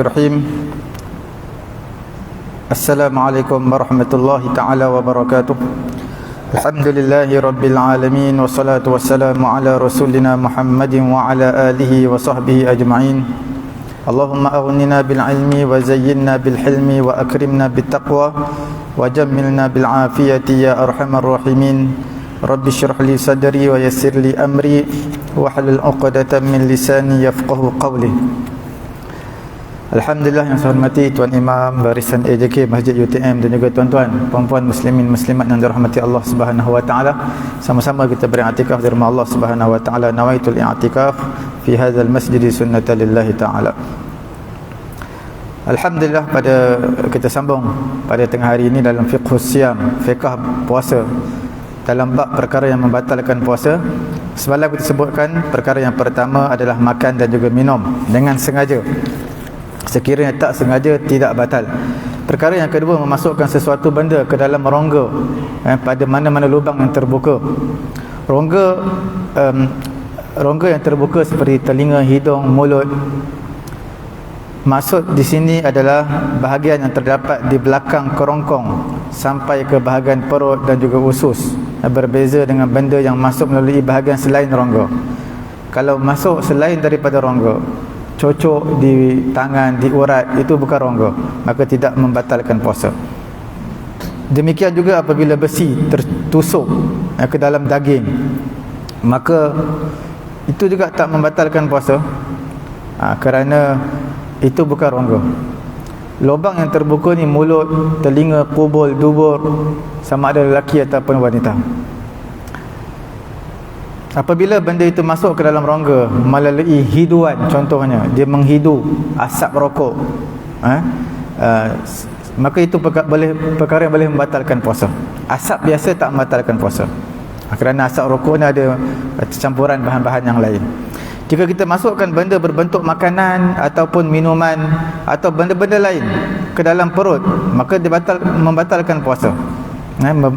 الرحيم. السلام عليكم ورحمة الله تعالى وبركاته. الحمد لله رب العالمين والصلاة والسلام على رسولنا محمد وعلى آله وصحبه أجمعين. اللهم أغننا بالعلم وزينا بالحلم وأكرمنا بالتقوى وجملنا بالعافية يا أرحم الراحمين. رب اشرح لي صدري ويسر لي أمري واحلل عقدة من لساني يفقه قولي. Alhamdulillah yang saya hormati Tuan Imam Barisan AJK Masjid UTM dan juga tuan-tuan puan-puan muslimin muslimat yang dirahmati Allah Subhanahu wa taala. Sama-sama kita beri'tikaf di rumah Allah Subhanahu wa taala. Nawaitul i'tikaf fi hadzal masjid sunnatan lillahi taala. Alhamdulillah pada kita sambung pada tengah hari ini dalam fiqh siam, fiqh puasa. Dalam bab perkara yang membatalkan puasa, semalam kita sebutkan perkara yang pertama adalah makan dan juga minum dengan sengaja sekiranya tak sengaja tidak batal. Perkara yang kedua memasukkan sesuatu benda ke dalam rongga eh, pada mana-mana lubang yang terbuka. Rongga um, rongga yang terbuka seperti telinga, hidung, mulut. Maksud di sini adalah bahagian yang terdapat di belakang kerongkong sampai ke bahagian perut dan juga usus. Berbeza dengan benda yang masuk melalui bahagian selain rongga. Kalau masuk selain daripada rongga cocok di tangan, di urat itu bukan rongga maka tidak membatalkan puasa. Demikian juga apabila besi tertusuk eh, ke dalam daging maka itu juga tak membatalkan puasa. Ha, kerana itu bukan rongga. Lubang yang terbuka ni mulut, telinga, kubul, dubur sama ada lelaki ataupun wanita Apabila benda itu masuk ke dalam rongga melalui hiduan contohnya dia menghidu asap rokok eh, uh, maka itu perka boleh perkara yang boleh membatalkan puasa. Asap biasa tak membatalkan puasa. Kerana asap rokok ni ada campuran bahan-bahan yang lain. Jika kita masukkan benda berbentuk makanan ataupun minuman atau benda-benda lain ke dalam perut, maka dia batal membatalkan puasa. Eh, uh,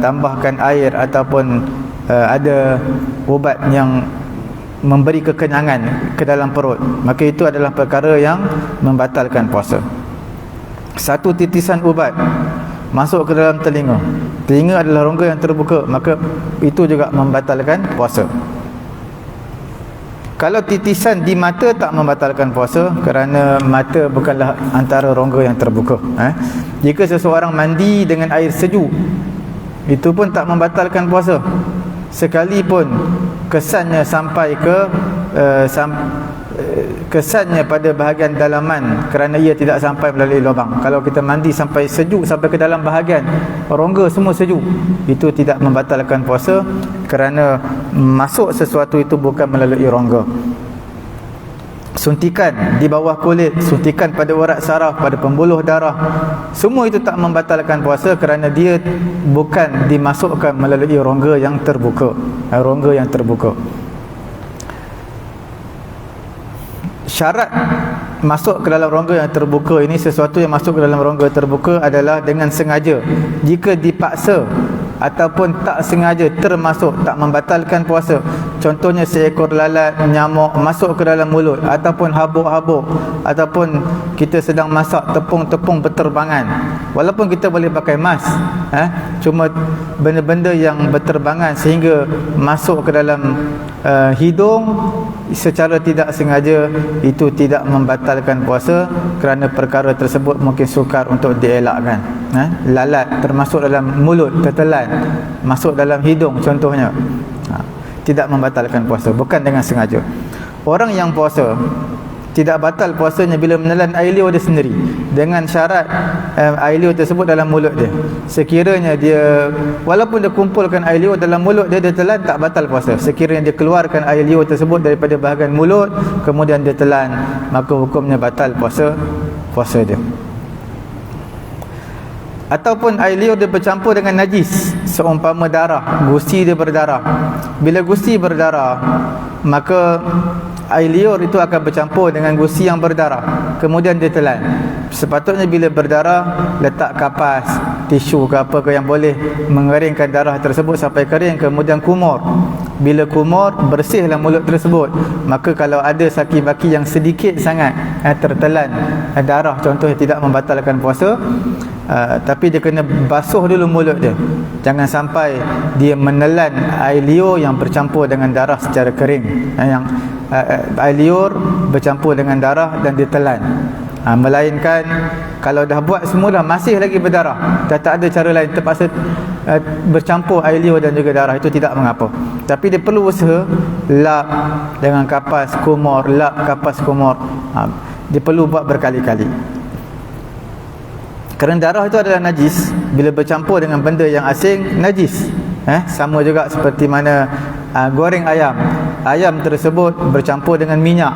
tambahkan air ataupun uh, ada ubat yang memberi kekenyangan ke dalam perut. Maka itu adalah perkara yang membatalkan puasa. Satu titisan ubat masuk ke dalam telinga. Telinga adalah rongga yang terbuka maka itu juga membatalkan puasa. Kalau titisan di mata tak membatalkan puasa kerana mata bukanlah antara rongga yang terbuka eh? jika seseorang mandi dengan air sejuk itu pun tak membatalkan puasa sekalipun kesannya sampai ke uh, sam, uh, kesannya pada bahagian dalaman kerana ia tidak sampai melalui lubang. Kalau kita mandi sampai sejuk sampai ke dalam bahagian rongga semua sejuk itu tidak membatalkan puasa kerana masuk sesuatu itu bukan melalui rongga suntikan di bawah kulit, suntikan pada urat saraf, pada pembuluh darah. Semua itu tak membatalkan puasa kerana dia bukan dimasukkan melalui rongga yang terbuka. Eh, rongga yang terbuka. Syarat masuk ke dalam rongga yang terbuka ini sesuatu yang masuk ke dalam rongga terbuka adalah dengan sengaja. Jika dipaksa ataupun tak sengaja termasuk tak membatalkan puasa. Contohnya seekor lalat nyamuk masuk ke dalam mulut ataupun habuk-habuk ataupun kita sedang masak tepung-tepung berterbangan. Walaupun kita boleh pakai mask eh, cuma benda-benda yang berterbangan sehingga masuk ke dalam uh, hidung secara tidak sengaja itu tidak membatalkan puasa kerana perkara tersebut mungkin sukar untuk dielakkan. Eh, lalat termasuk dalam mulut tertelan masuk dalam hidung contohnya. Ha, tidak membatalkan puasa bukan dengan sengaja. Orang yang puasa tidak batal puasanya bila menelan air liur dia sendiri. Dengan syarat eh, air liur tersebut dalam mulut dia. Sekiranya dia walaupun dia kumpulkan air liur dalam mulut dia dia telan tak batal puasa. Sekiranya dia keluarkan air liur tersebut daripada bahagian mulut kemudian dia telan maka hukumnya batal puasa puasa dia. Ataupun air liur dia bercampur dengan najis seumpama darah. Gusi dia berdarah. Bila gusi berdarah maka air liur itu akan bercampur dengan gusi yang berdarah. Kemudian dia telan. Sepatutnya bila berdarah letak kapas tisu ke apa ke yang boleh mengeringkan darah tersebut sampai kering kemudian kumur. Bila kumur bersihlah mulut tersebut. Maka kalau ada sakit baki yang sedikit sangat eh, tertelan eh, darah contohnya tidak membatalkan puasa uh, tapi dia kena basuh dulu mulut dia. Jangan sampai dia menelan air liur yang bercampur dengan darah secara kering eh, yang uh, air liur bercampur dengan darah dan ditelan. Ha, melainkan kalau dah buat semula masih lagi berdarah. Dah tak ada cara lain terpaksa uh, bercampur air liur dan juga darah. Itu tidak mengapa. Tapi dia perlu usaha lap dengan kapas kumur lap kapas kumur. Ha, dia perlu buat berkali-kali. Kerana darah itu adalah najis. Bila bercampur dengan benda yang asing najis. Eh sama juga seperti mana uh, goreng ayam ayam tersebut bercampur dengan minyak.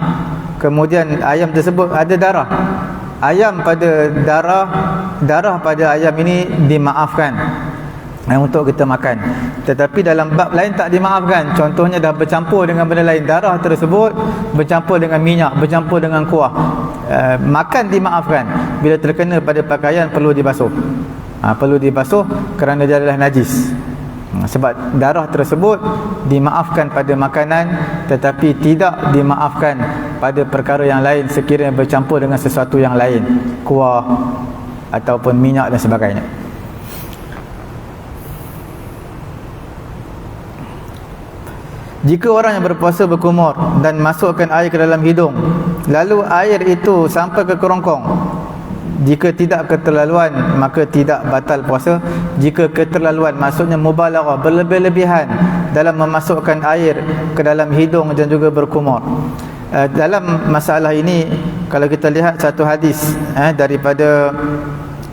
Kemudian ayam tersebut ada darah. Ayam pada darah darah pada ayam ini dimaafkan. Eh, untuk kita makan. Tetapi dalam bab lain tak dimaafkan. Contohnya dah bercampur dengan benda lain. Darah tersebut bercampur dengan minyak bercampur dengan kuah. Uh, makan dimaafkan. Bila terkena pada pakaian perlu dibasuh. Uh, perlu dibasuh kerana dia adalah najis sebab darah tersebut dimaafkan pada makanan tetapi tidak dimaafkan pada perkara yang lain sekiranya bercampur dengan sesuatu yang lain. Kuah ataupun minyak dan sebagainya. Jika orang yang berpuasa berkumur dan masukkan air ke dalam hidung lalu air itu sampai ke kerongkong jika tidak keterlaluan maka tidak batal puasa. Jika keterlaluan maksudnya mubalaghah berlebih-lebihan dalam memasukkan air ke dalam hidung dan juga berkumur. Uh, dalam masalah ini kalau kita lihat satu hadis eh, daripada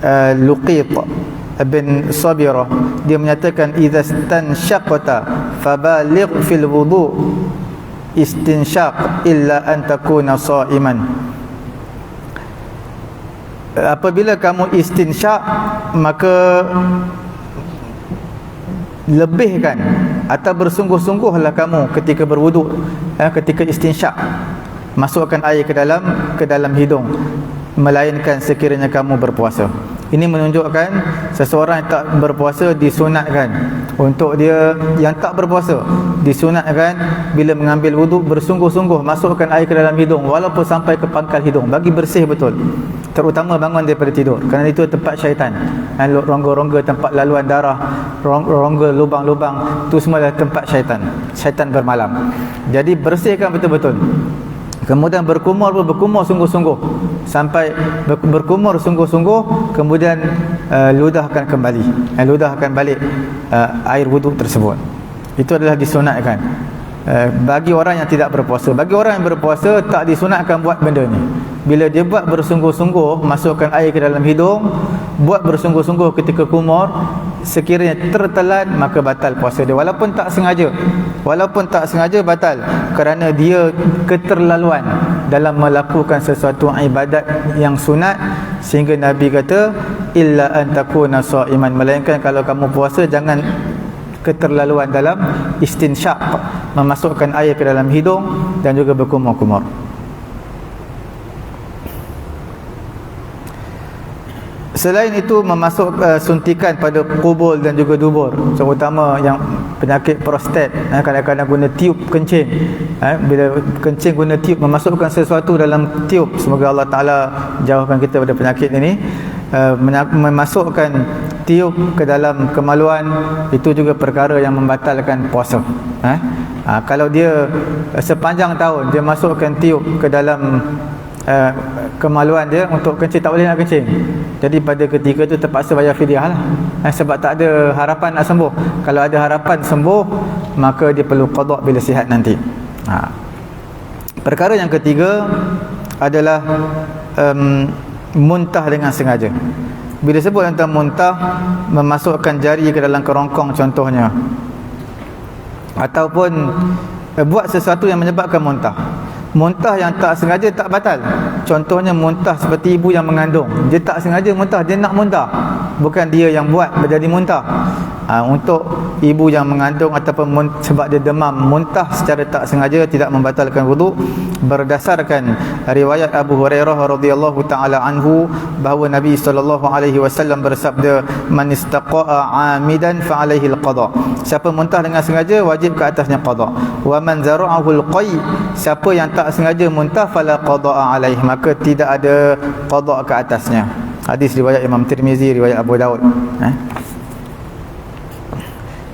uh, Luqit bin Sabirah dia menyatakan idza stanshaqta fabaligh fil wudu istinshaq illa an takuna sha'iman apabila kamu istinsyak maka lebihkan atau bersungguh-sungguhlah kamu ketika berwuduk eh, ketika istinsyak masukkan air ke dalam ke dalam hidung melainkan sekiranya kamu berpuasa. Ini menunjukkan seseorang yang tak berpuasa disunatkan. Untuk dia yang tak berpuasa disunatkan bila mengambil wuduk bersungguh-sungguh masukkan air ke dalam hidung walaupun sampai ke pangkal hidung. Bagi bersih betul terutama bangun daripada tidur kerana itu tempat syaitan rongga-rongga tempat laluan darah rongga lubang-lubang itu semua adalah tempat syaitan syaitan bermalam jadi bersihkan betul-betul Kemudian berkumur pun berkumur sungguh-sungguh sampai berkumur sungguh-sungguh kemudian uh, ludahkan kembali. Uh, ludahkan balik uh, air wuduk tersebut. Itu adalah disunatkan. Uh, bagi orang yang tidak berpuasa, bagi orang yang berpuasa tak disunatkan buat benda ni. Bila dia buat bersungguh-sungguh masukkan air ke dalam hidung, buat bersungguh-sungguh ketika kumur, sekiranya tertelan maka batal puasa dia. Walaupun tak sengaja. Walaupun tak sengaja batal. Kerana dia keterlaluan dalam melakukan sesuatu ibadat yang sunat sehingga nabi kata illa an takuna iman melainkan kalau kamu puasa jangan keterlaluan dalam istinsyak memasukkan air ke dalam hidung dan juga berkumur-kumur. Selain itu memasuk uh, suntikan pada kubul dan juga dubur terutama yang penyakit prostat. Eh, kadang-kadang guna tiup kencing. Eh, bila kencing guna tiup memasukkan sesuatu dalam tiup semoga Allah Ta'ala jauhkan kita pada penyakit ini. Uh, memasukkan tiup ke dalam kemaluan itu juga perkara yang membatalkan puasa. Eh? Uh, kalau dia uh, sepanjang tahun dia masukkan tiup ke dalam uh, kemaluan dia untuk kencing tak boleh nak kencing. Jadi pada ketika itu terpaksa bayar fidyah lah. Uh, sebab tak ada harapan nak sembuh. Kalau ada harapan sembuh maka dia perlu qadok bila sihat nanti. Ha. perkara yang ketiga adalah um, muntah dengan sengaja. Bila sebut tentang muntah memasukkan jari ke dalam kerongkong contohnya ataupun uh, buat sesuatu yang menyebabkan muntah. Muntah yang tak sengaja tak batal. Contohnya muntah seperti ibu yang mengandung. Dia tak sengaja muntah, dia nak muntah. Bukan dia yang buat menjadi muntah. Ha, Untuk ibu yang mengandung Ataupun sebab dia demam Muntah secara tak sengaja tidak membatalkan wuduk berdasarkan riwayat Abu Hurairah radhiyallahu taala anhu bahawa Nabi sallallahu alaihi wasallam bersabda man istaqa'a amidan fa alaihi alqada. Siapa muntah dengan sengaja wajib ke atasnya qada. Wa man zara'ahu alqai. Siapa yang tak sengaja muntah fala qada'a alaihi maka tidak ada qada ke atasnya. Hadis riwayat Imam Tirmizi riwayat Abu Daud. Eh?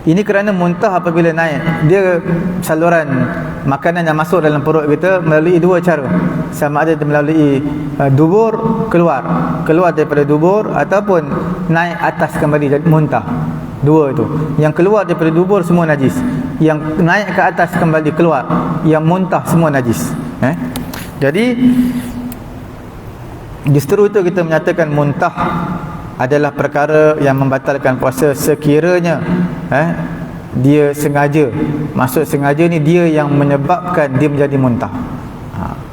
Ini kerana muntah apabila naik. Dia saluran makanan yang masuk dalam perut kita Melalui dua cara. Sama ada melalui uh, dubur keluar. Keluar daripada dubur Ataupun naik atas kembali muntah. Dua itu. Yang keluar daripada dubur semua najis. Yang naik ke atas kembali keluar. Yang muntah semua najis. Eh? Jadi Justru itu kita menyatakan muntah adalah perkara yang membatalkan puasa sekiranya eh, dia sengaja. Maksud sengaja ni dia yang menyebabkan dia menjadi muntah. Ha.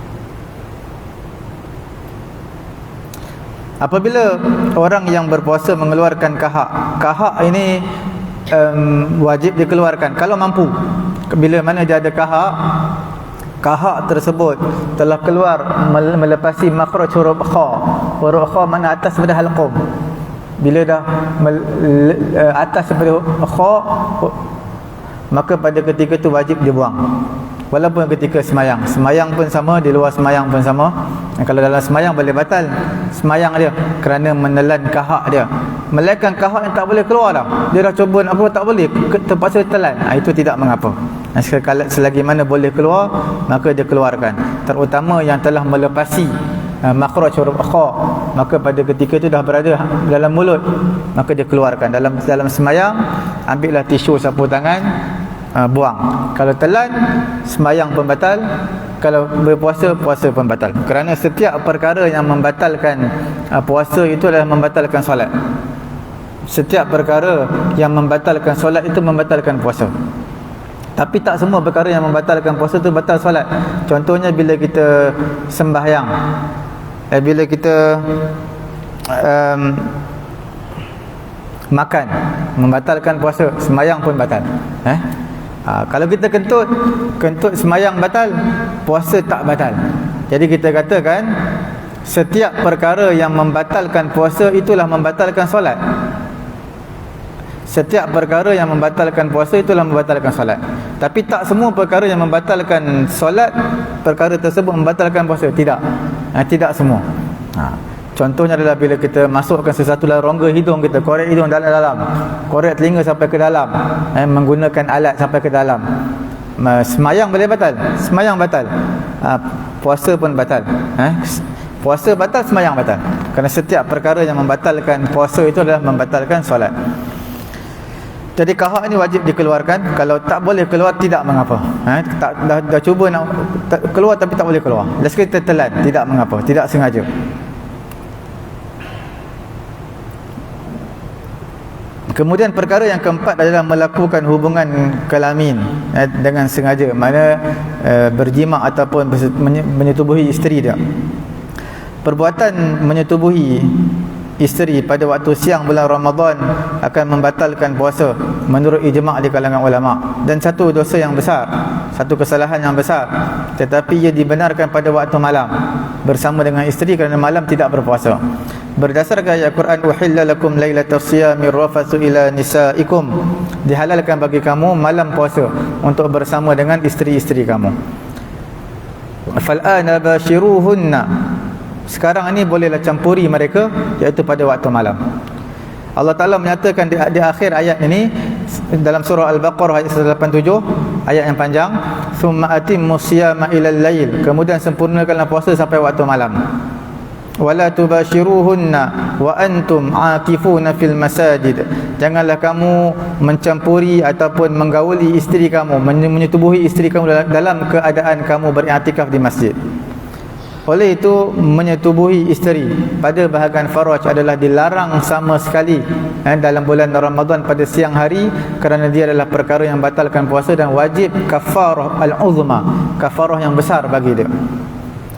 apabila orang yang berpuasa mengeluarkan kahak kahak ini um, wajib dikeluarkan. Kalau mampu. Bila mana dia ada kahak kahak tersebut telah keluar melepasi makhraj huruf kha huruf kha mana atas pada halqum bila dah uh, atas daripada kha maka pada ketika itu wajib dibuang walaupun ketika semayang. Semayang pun sama di luar semayang pun sama. Kalau dalam semayang boleh batal. Semayang dia kerana menelan kahak dia. Melainkan kahak yang tak boleh keluar dah. Dia dah cuba apa tak boleh. Terpaksa telan. Ha, itu tidak mengapa. Sekali selagi mana boleh keluar maka dia keluarkan. Terutama yang telah melepasi makhraj huruf kha. Maka pada ketika itu dah berada dalam mulut maka dia keluarkan. Dalam dalam semayang ambillah tisu sapu tangan uh, buang. Kalau telan semayang pun batal. Kalau berpuasa puasa pun batal. Kerana setiap perkara yang membatalkan uh, puasa itu adalah membatalkan solat. Setiap perkara yang membatalkan solat itu membatalkan puasa. Tapi tak semua perkara yang membatalkan puasa itu batal solat. Contohnya bila kita sembahyang eh, bila kita um, makan membatalkan puasa semayang pun batal. Eh? Ha, kalau kita kentut kentut semayang batal puasa tak batal. Jadi kita katakan setiap perkara yang membatalkan puasa itulah membatalkan solat. Setiap perkara yang membatalkan puasa itulah membatalkan solat. Tapi tak semua perkara yang membatalkan solat perkara tersebut membatalkan puasa. Tidak ha, tidak semua. Ha. contohnya adalah bila kita masukkan sesuatu dalam rongga hidung kita korek hidung dalam-dalam korek telinga sampai ke dalam eh, menggunakan alat sampai ke dalam. Semayang boleh batal? Semayang batal. Ha, puasa pun batal. Eh? puasa batal semayang batal. Kerana setiap perkara yang membatalkan puasa itu adalah membatalkan solat jadi kahak ini wajib dikeluarkan Kalau tak boleh keluar tidak mengapa ha? tak, dah, dah cuba nak tak, keluar tapi tak boleh keluar Dah sekali tertelan tidak mengapa Tidak sengaja Kemudian perkara yang keempat adalah melakukan hubungan kelamin eh, dengan sengaja mana eh, berjima ataupun menyetubuhi isteri dia. Perbuatan menyetubuhi isteri pada waktu siang bulan Ramadan akan membatalkan puasa menurut ijma' di kalangan ulama. Dan satu dosa yang besar satu kesalahan yang besar tetapi ia dibenarkan pada waktu malam bersama dengan isteri kerana malam tidak berpuasa. Berdasarkan ayat Quran uhilla lakum lailatas siyami rafathu ila nisaikum dihalalkan bagi kamu malam puasa untuk bersama dengan isteri-isteri kamu. Fal ana bashiruhunna sekarang ini bolehlah campuri mereka iaitu pada waktu malam. Allah Ta'ala menyatakan di, di akhir ayat ini dalam surah Al-Baqarah ayat 187 ayat yang panjang thumma atimmu siyama ilal lail. Kemudian sempurnakanlah puasa sampai waktu malam. Wala tubashiruhunna wa antum akifuna fil masajid. Janganlah kamu mencampuri ataupun menggauli isteri kamu menyetubuhi isteri kamu dalam keadaan kamu beriktikaf di masjid oleh itu menyetubuhi isteri pada bahagian faraj adalah dilarang sama sekali eh, dalam bulan Ramadan pada siang hari kerana dia adalah perkara yang batalkan puasa dan wajib kafarah al-uzma, kafarah yang besar bagi dia.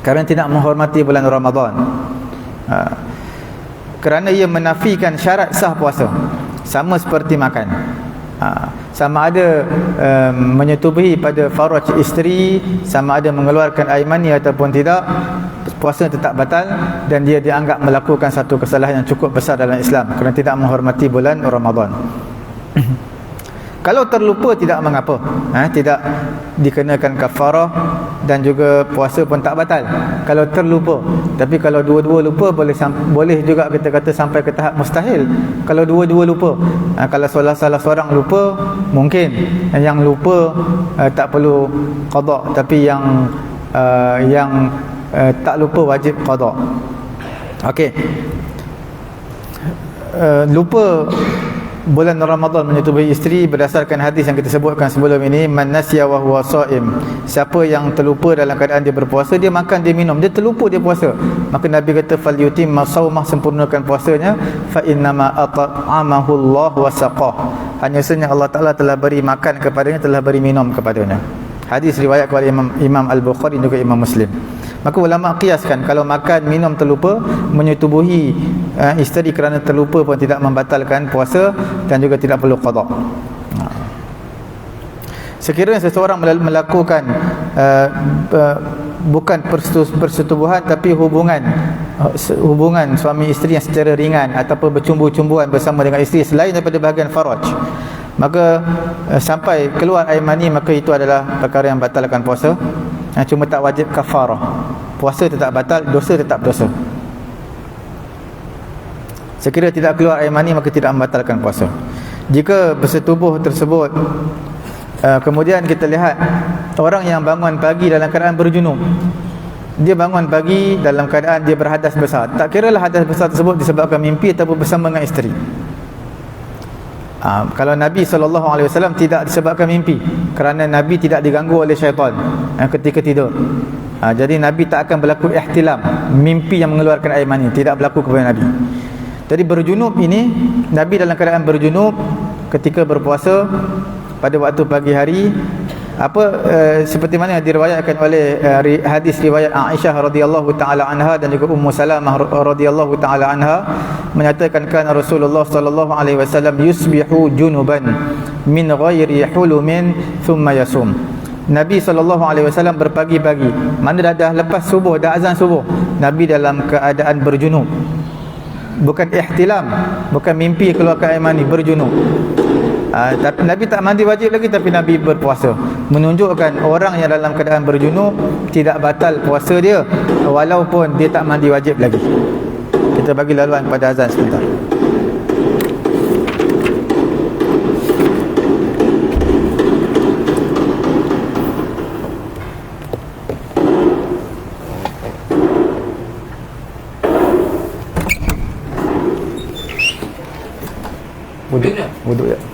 Kerana tidak menghormati bulan Ramadan. Ha. Kerana ia menafikan syarat sah puasa sama seperti makan. Ha, sama ada um, menyetubuhi pada faraj isteri sama ada mengeluarkan air mani ataupun tidak puasa tetap batal dan dia dianggap melakukan satu kesalahan yang cukup besar dalam Islam kerana tidak menghormati bulan Ramadan kalau terlupa tidak mengapa. Ha, tidak dikenakan kafarah dan juga puasa pun tak batal. Kalau terlupa. Tapi kalau dua-dua lupa boleh boleh juga kita kata sampai ke tahap mustahil. Kalau dua-dua lupa. Ha, kalau salah salah seorang lupa mungkin. Yang lupa uh, tak perlu qada tapi yang uh, yang uh, tak lupa wajib qada okey. Uh, lupa bulan Ramadan menyetubuhi isteri berdasarkan hadis yang kita sebutkan sebelum ini man nasiya wa huwa shaim siapa yang terlupa dalam keadaan dia berpuasa dia makan dia minum. Dia terlupa dia puasa. Maka nabi kata fal yutim masaumah sempurnakan puasanya. Fa inna ma at'amahu Allah wa saqah. Hanya sahaja Allah Taala telah beri makan kepadanya telah beri minum kepadanya. Hadis riwayat oleh Imam, Imam Al-Bukhari juga Imam Muslim Maka ulama kiaskan kalau makan minum terlupa menyetubuhi uh, isteri kerana terlupa pun tidak membatalkan puasa dan juga tidak perlu qada. Ha. Sekiranya seseorang melakukan uh, uh, bukan persetubuhan tapi hubungan uh, hubungan suami isteri yang secara ringan ataupun bercumbu-cumbuan bersama dengan isteri selain daripada bahagian faraj maka uh, sampai keluar air mani maka itu adalah perkara yang batalkan puasa Ha, cuma tak wajib kafarah. Puasa tetap batal, dosa tetap dosa. Sekiranya tidak keluar air mani maka tidak membatalkan puasa. Jika bersetubuh tersebut uh, kemudian kita lihat orang yang bangun pagi dalam keadaan berjunub. Dia bangun pagi dalam keadaan dia berhadas besar. Tak kira lah hadas besar tersebut disebabkan mimpi ataupun bersama dengan isteri. Ha, kalau Nabi SAW tidak disebabkan mimpi kerana Nabi tidak diganggu oleh syaitan ha, ketika tidur. Ha, jadi Nabi tak akan berlaku ihtilam mimpi yang mengeluarkan air mani tidak berlaku kepada Nabi. Jadi berjunub ini Nabi dalam keadaan berjunub ketika berpuasa pada waktu pagi hari apa uh, seperti mana diriwayatkan oleh uh, hadis riwayat Aisyah radhiyallahu taala anha dan juga Ummu Salamah radhiyallahu taala anha menyatakan kan Rasulullah sallallahu alaihi wasallam yusbihu junuban min ghairi hulumin thumma yasum. Nabi sallallahu alaihi wasallam berpagi-pagi. Mana dah, dah lepas subuh dah azan subuh? Nabi dalam keadaan berjunub. Bukan ihtilam bukan mimpi keluarkan air mani berjunub Uh, tapi Nabi tak mandi wajib lagi tapi Nabi berpuasa. Menunjukkan orang yang dalam keadaan berjunub tidak batal puasa dia walaupun dia tak mandi wajib lagi. Kita bagi laluan pada azan sebentar. Wuduk, wuduk ya.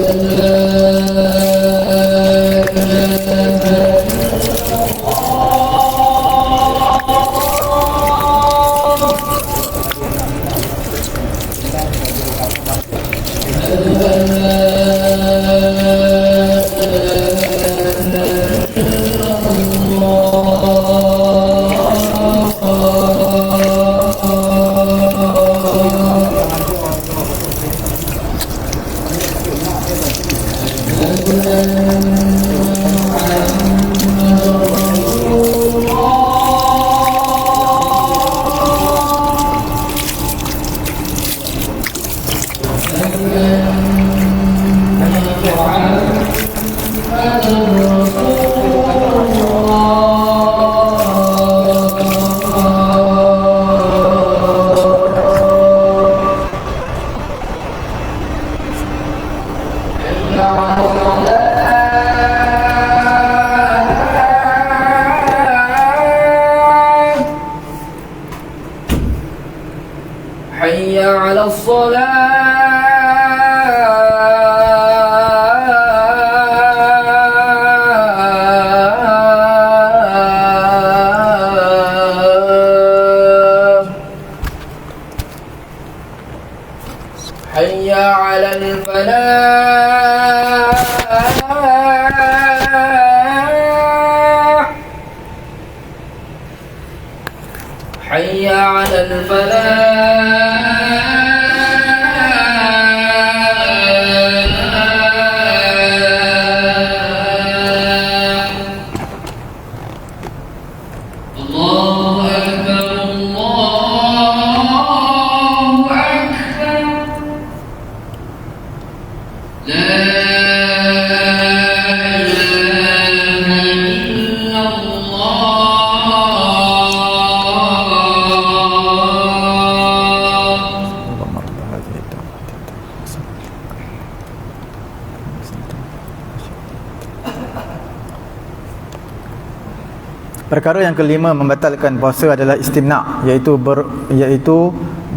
Hallelujah. Perkara yang kelima membatalkan puasa adalah istimna iaitu ber iaitu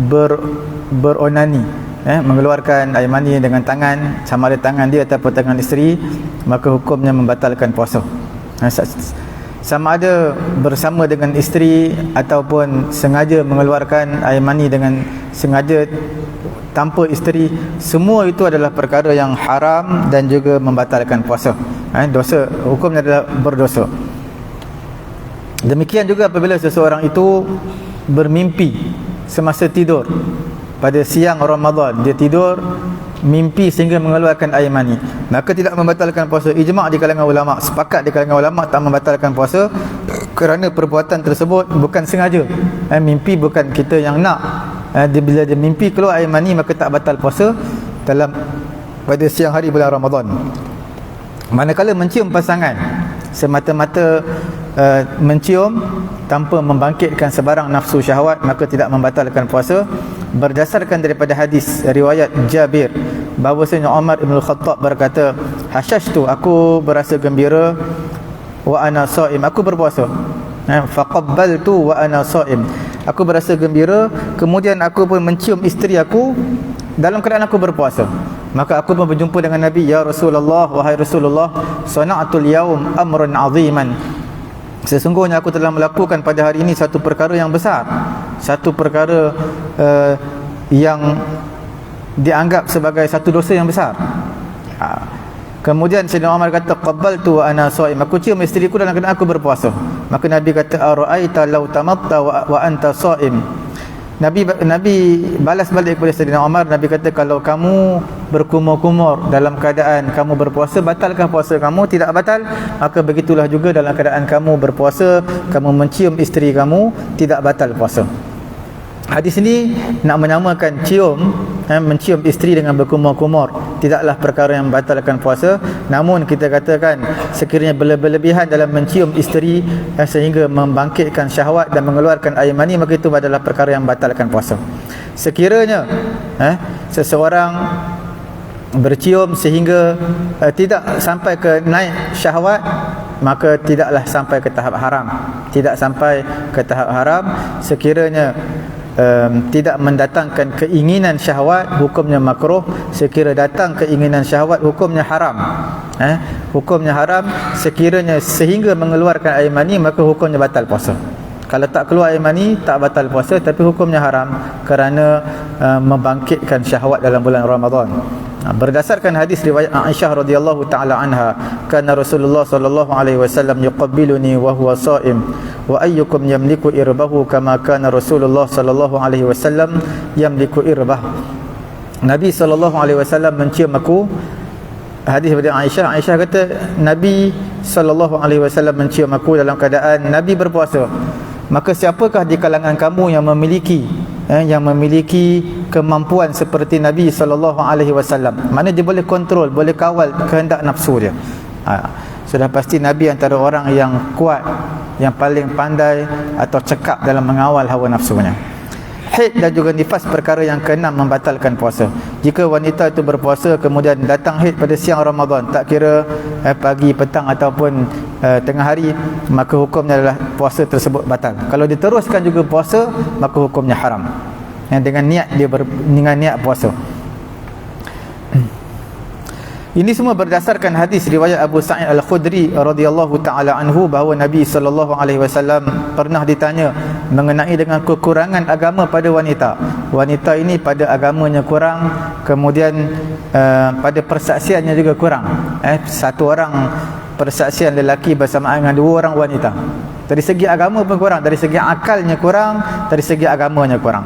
ber beronani. Eh mengeluarkan air mani dengan tangan sama ada tangan dia ataupun tangan isteri maka hukumnya membatalkan puasa. Eh, sa- sama ada bersama dengan isteri ataupun sengaja mengeluarkan air mani dengan sengaja tanpa isteri semua itu adalah perkara yang haram dan juga membatalkan puasa. Eh, dosa hukumnya adalah berdosa demikian juga apabila seseorang itu bermimpi semasa tidur. Pada siang Ramadan dia tidur mimpi sehingga mengeluarkan air mani. Maka tidak membatalkan puasa. Ijma' di kalangan ulama sepakat di kalangan ulama tak membatalkan puasa kerana perbuatan tersebut bukan sengaja. Eh, mimpi bukan kita yang nak. Eh, dia, bila dia mimpi keluar air mani maka tak batal puasa dalam pada siang hari bulan Ramadan. Manakala mencium pasangan semata-mata uh, mencium tanpa membangkitkan sebarang nafsu syahwat maka tidak membatalkan puasa. Berdasarkan daripada hadis riwayat Jabir bahawasanya Umar Ibn Khattab berkata hasyashtu aku berasa gembira wa ana saim. Aku berpuasa. Eh, faqabbaltu wa ana saim. Aku berasa gembira kemudian aku pun mencium isteri aku dalam keadaan aku berpuasa maka aku pun berjumpa dengan Nabi ya Rasulullah wahai Rasulullah sana'atul yaum amran aziman. Sesungguhnya aku telah melakukan pada hari ini satu perkara yang besar. Satu perkara uh, yang dianggap sebagai satu dosa yang besar. Ha. kemudian Sayyidina Umar kata qabbaltu wa ana shaim aku cium isteriku dalam keadaan aku berpuasa. Maka Nabi kata araaita law tamatta wa, wa anta shaim Nabi Nabi balas balik kepada Sayyidina Umar Nabi kata kalau kamu berkumur-kumur dalam keadaan kamu berpuasa batalkah puasa kamu? Tidak batal maka begitulah juga dalam keadaan kamu berpuasa kamu mencium isteri kamu tidak batal puasa Hadis ini nak menyamakan cium eh, mencium isteri dengan berkumur-kumur. Tidaklah perkara yang membatalkan puasa. Namun kita katakan sekiranya berlebihan dalam mencium isteri eh, sehingga membangkitkan syahwat dan mengeluarkan air mani maka itu adalah perkara yang membatalkan puasa. Sekiranya eh, seseorang bercium sehingga eh, tidak sampai ke naik syahwat maka tidaklah sampai ke tahap haram. Tidak sampai ke tahap haram. Sekiranya um, tidak mendatangkan keinginan syahwat hukumnya makruh. Sekira datang keinginan syahwat hukumnya haram. Eh hukumnya haram sekiranya sehingga mengeluarkan air mani maka hukumnya batal puasa. Kalau tak keluar air mani tak batal puasa tapi hukumnya haram kerana uh, membangkitkan syahwat dalam bulan Ramadan berdasarkan hadis riwayat Aisyah radhiyallahu taala anha kana Rasulullah sallallahu alaihi wasallam yuqabbiluni wa huwa shaim wa ayyukum yamliku irbahu kama kana Rasulullah sallallahu alaihi wasallam yamliku irbah. Nabi sallallahu alaihi wasallam mencium aku. Hadis daripada Aisyah Aisyah kata Nabi sallallahu alaihi wasallam mencium aku dalam keadaan Nabi berpuasa. Maka siapakah di kalangan kamu yang memiliki eh, yang memiliki kemampuan seperti Nabi sallallahu alaihi wasallam. Mana dia boleh kontrol boleh kawal kehendak nafsu dia. Ha, sudah pasti Nabi antara orang yang kuat yang paling pandai atau cekap dalam mengawal hawa nafsunya. Haid dan juga nifas perkara yang keenam membatalkan puasa. Jika wanita itu berpuasa kemudian datang haid pada siang Ramadan, tak kira eh, pagi, petang ataupun eh, tengah hari, maka hukumnya adalah puasa tersebut batal. Kalau diteruskan juga puasa, maka hukumnya haram. dengan niat dia ber, dengan niat puasa ini semua berdasarkan hadis riwayat Abu Sa'id Al-Khudri radhiyallahu taala anhu bahawa Nabi sallallahu alaihi wasallam pernah ditanya mengenai dengan kekurangan agama pada wanita. Wanita ini pada agamanya kurang, kemudian uh, pada persaksiannya juga kurang. Eh satu orang persaksian lelaki bersama dengan dua orang wanita. Dari segi agama pun kurang, dari segi akalnya kurang, dari segi agamanya kurang.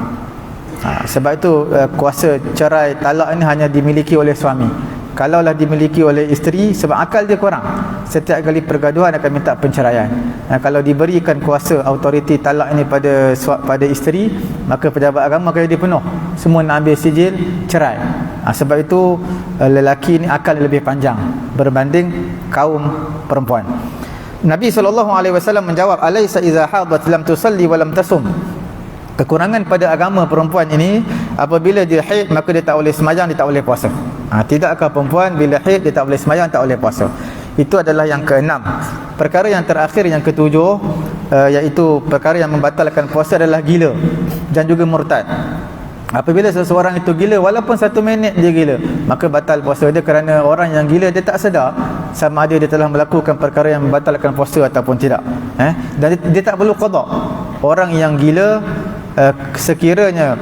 Ha, sebab itu uh, kuasa cerai talak ini hanya dimiliki oleh suami kalaulah dimiliki oleh isteri sebab akal dia kurang. Setiap kali pergaduhan akan minta penceraian. Nah, kalau diberikan kuasa autoriti talak ini pada pada isteri maka pejabat agama kaya dia penuh semua nak ambil sijil cerai. Nah, sebab itu eh, lelaki ini akal lebih panjang berbanding kaum perempuan. Nabi SAW menjawab alaysa iza hadat lam tusalli wa lam tasum kekurangan pada agama perempuan ini apabila dia haid maka dia tak boleh semayang dia tak boleh puasa. Ha, tidakkah perempuan bila haid dia tak boleh semayang tak boleh puasa? Itu adalah yang keenam. Perkara yang terakhir yang ketujuh uh, iaitu perkara yang membatalkan puasa adalah gila dan juga murtad. Apabila seseorang itu gila walaupun satu minit dia gila maka batal puasa dia kerana orang yang gila dia tak sedar sama ada dia telah melakukan perkara yang membatalkan puasa ataupun tidak. Eh? dan dia, dia tak perlu qadar orang yang gila uh, sekiranya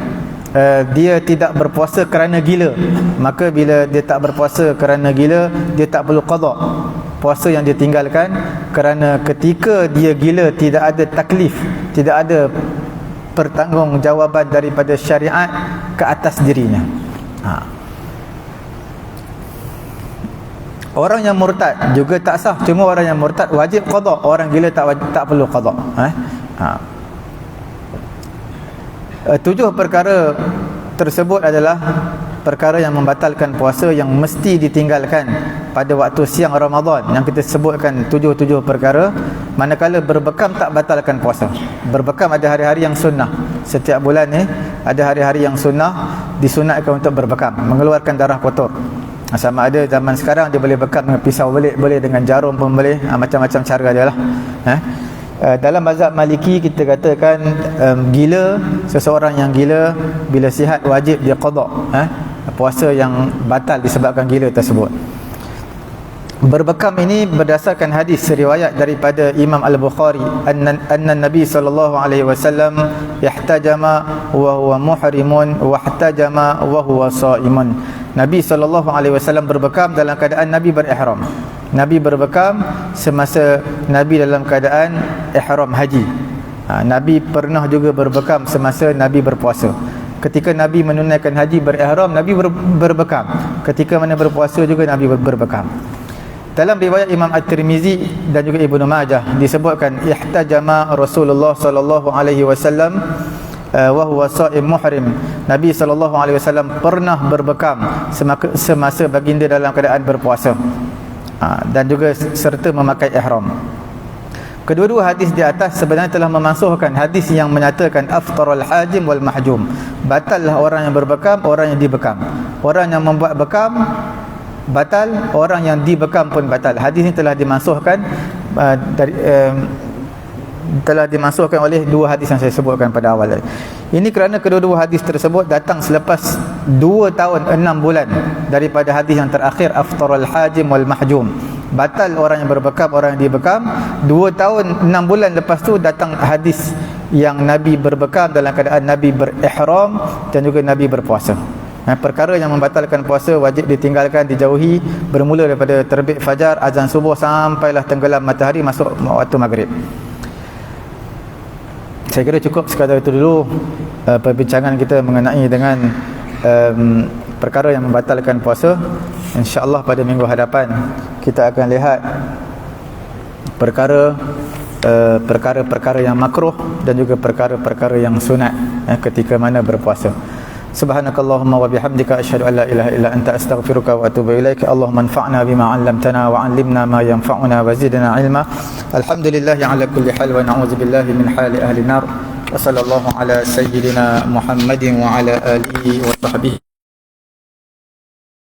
uh, dia tidak berpuasa kerana gila maka bila dia tak berpuasa kerana gila dia tak perlu qada puasa yang dia tinggalkan kerana ketika dia gila tidak ada taklif tidak ada pertanggungjawaban daripada syariat ke atas dirinya. Ha. orang yang murtad juga tak sah. Cuma orang yang murtad wajib qada orang gila tak wajib, tak perlu qada eh? ha uh, tujuh perkara tersebut adalah perkara yang membatalkan puasa yang mesti ditinggalkan pada waktu siang Ramadan. Yang kita sebutkan tujuh-tujuh perkara manakala berbekam tak batalkan puasa. Berbekam ada hari-hari yang sunnah. Setiap bulan ni ada hari-hari yang sunnah disunatkan untuk berbekam mengeluarkan darah kotor. Sama ada zaman sekarang dia boleh bekam dengan pisau boleh boleh dengan jarum pun boleh. Ha, macam-macam cara dia lah. Eh? Uh, dalam mazhab maliki kita katakan um, gila seseorang yang gila bila sihat wajib dia qada eh puasa yang batal disebabkan gila tersebut. Berbekam ini berdasarkan hadis riwayat daripada Imam Al-Bukhari anna, Nabi sallallahu alaihi wasallam yahtajama wa huwa muhrimun wa ihtajama wa huwa shaimun Nabi sallallahu alaihi wasallam berbekam dalam keadaan Nabi berihram Nabi berbekam semasa Nabi dalam keadaan ihram haji. Ha, Nabi pernah juga berbekam semasa Nabi berpuasa. Ketika Nabi menunaikan haji berihram, Nabi ber, berbekam. Ketika mana berpuasa juga Nabi ber, berbekam. Dalam riwayat Imam At-Tirmizi dan juga Ibnu Majah disebutkan ihtajama Rasulullah sallallahu alaihi wasallam uh, wa huwa sha'im muhrim. Nabi sallallahu alaihi wasallam pernah berbekam semasa baginda dalam keadaan berpuasa ha, dan juga serta memakai ihram. Kedua-dua hadis di atas sebenarnya telah memansuhkan hadis yang menyatakan aftarul hajim wal mahjum. Batallah orang yang berbekam orang yang dibekam. Orang yang membuat bekam batal. Orang yang dibekam pun batal. Hadis ini telah dimansuhkan uh, dari uh, telah dimasukkan oleh dua hadis yang saya sebutkan pada awal tadi. Ini kerana kedua-dua hadis tersebut datang selepas dua tahun enam bulan daripada hadis yang terakhir aftarul hajim wal mahjum. Batal orang yang berbekam, orang yang dibekam. Dua tahun enam bulan lepas tu datang hadis yang Nabi berbekam dalam keadaan Nabi berihram dan juga Nabi berpuasa. Nah, perkara yang membatalkan puasa wajib ditinggalkan, dijauhi bermula daripada terbit fajar, azan subuh sampailah tenggelam matahari masuk waktu maghrib saya kira cukup sekadar itu dulu uh, perbincangan kita mengenai dengan um, perkara yang membatalkan puasa. Insyaallah pada minggu hadapan kita akan lihat perkara uh, perkara-perkara yang makruh dan juga perkara-perkara yang sunat eh, ketika mana berpuasa Subhanakallahumma wa bihamdika asyhadu an la ilaha illa anta astaghfiruka wa atubu ilaik. Allahumma anfa'na bima 'allamtana wa 'allimna ma yanfa'una wa zidna 'ilma. Alhamdulillah ala kulli hal wa na'udzu billahi min hali ahli nar. Wa sallallahu ala sayyidina Muhammadin wa ala alihi wa sahbihi